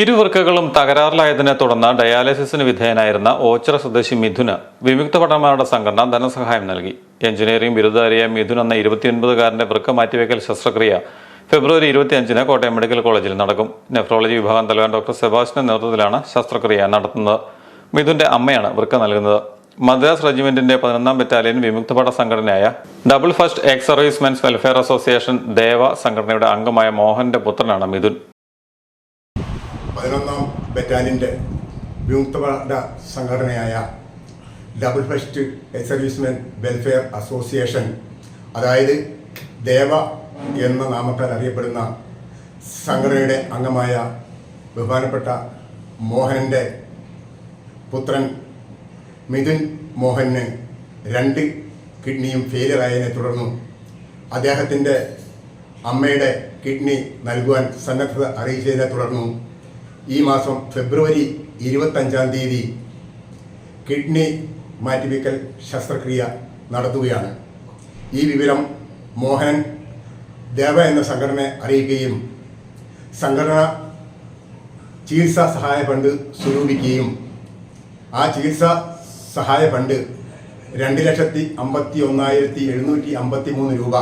ഇരുവൃക്കകളും തകരാറിലായതിനെ തുടർന്ന് ഡയാലിസിസിന് വിധേയനായിരുന്ന ഓച്ചിറ സ്വദേശി മിഥുന് വിമുക്ത ഭടന്മാരുടെ സംഘടന ധനസഹായം നൽകി. എഞ്ചിനീയറിംഗ് ബിരുദധാരിയായ മിഥുൻ എന്ന ഇരുപത്തിയൊൻപതുകാരന്റെ വൃക്ക മാറ്റിവെക്കൽ ശസ്ത്രക്രിയ ഫെബ്രുവരി ഇരുപത്തിയഞ്ചിന് കോട്ടയം മെഡിക്കൽ കോളേജിൽ നടക്കും. നെഫ്രോളജി വിഭാഗം തലവൻ ഡോക്ടർ സെബാസ്റ്റിന്റെ നേതൃത്വത്തിലാണ് ശസ്ത്രക്രിയ നടത്തുന്നത്. മിഥുന്റെ അമ്മയാണ് വൃക്ക നൽകുന്നത്. മദ്രാസ് റെജിമെന്റിന്റെ പതിനൊന്നാം ബറ്റാലിയൻ വിമുക്തഭട സംഘടനയായ double first ex servicemen's welfare association Deva സംഘടനയുടെ അംഗമായ മോഹന്റെ പുത്രനാണ് മിഥുൻ. പതിനൊന്നാം ബറ്റാലിയന്റെ വിമുക്തഭട സംഘടനയായ double first servicemen welfare association അതായത് ദേവ എന്ന നാമത്താൽ അറിയപ്പെടുന്ന സംഘടനയുടെ അംഗമായ ബഹുമാനപ്പെട്ട മോഹനന്റെ പുത്രൻ മിഥുൻ മോഹന് രണ്ട് കിഡ്നിയും ഫെയിലിയറായതിനെ തുടർന്നു അദ്ദേഹത്തിന്റെ അമ്മയുടെ കിഡ്നി നൽകുവാൻ സന്നദ്ധത അറിയിച്ചതിനെ തുടർന്നു ഈ മാസം ഫെബ്രുവരി ഇരുപത്തഞ്ചാം തീയതി കിഡ്നി മാറ്റിവെക്കൽ ശസ്ത്രക്രിയ നടത്തുകയാണ്. ഈ വിവരം മോഹൻ ദേവ എന്ന സംഘടനയെ അറിയിക്കുകയും സംഘടന ചികിത്സാ സഹായ ഫണ്ട് സ്വരൂപിക്കുകയും ആ ചികിത്സാ സഹായ ഫണ്ട് രണ്ട് ലക്ഷത്തി അമ്പത്തി ഒന്നായിരത്തി എഴുന്നൂറ്റി അമ്പത്തി മൂന്ന് രൂപ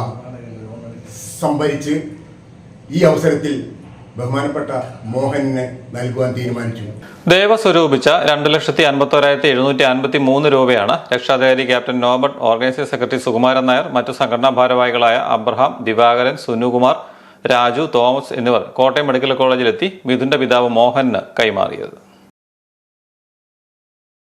സംഭരിച്ച് ഈ അവസരത്തിൽ ബഹുമാനപ്പെട്ട മോഹനന് നൽകുവാൻ തീരുമാനിച്ചു. ദേവ സ്വരൂപിച്ച രണ്ട് ലക്ഷത്തി അൻപത്തി ഒരായിരത്തി എഴുന്നൂറ്റി അൻപത്തി മൂന്ന് രൂപയാണ് രക്ഷാധികാരി captain Norbert organising secretary Sukumaran Nair മറ്റു സംഘടനാ ഭാരവാഹികളായ അബ്രഹാം ദിവാകരൻ സുനുകുമാർ രാജു തോമസ് എന്നിവർ കോട്ടയം മെഡിക്കൽ കോളേജിലെത്തി മിഥുന്റെ പിതാവ് മോഹന് കൈമാറിയത്.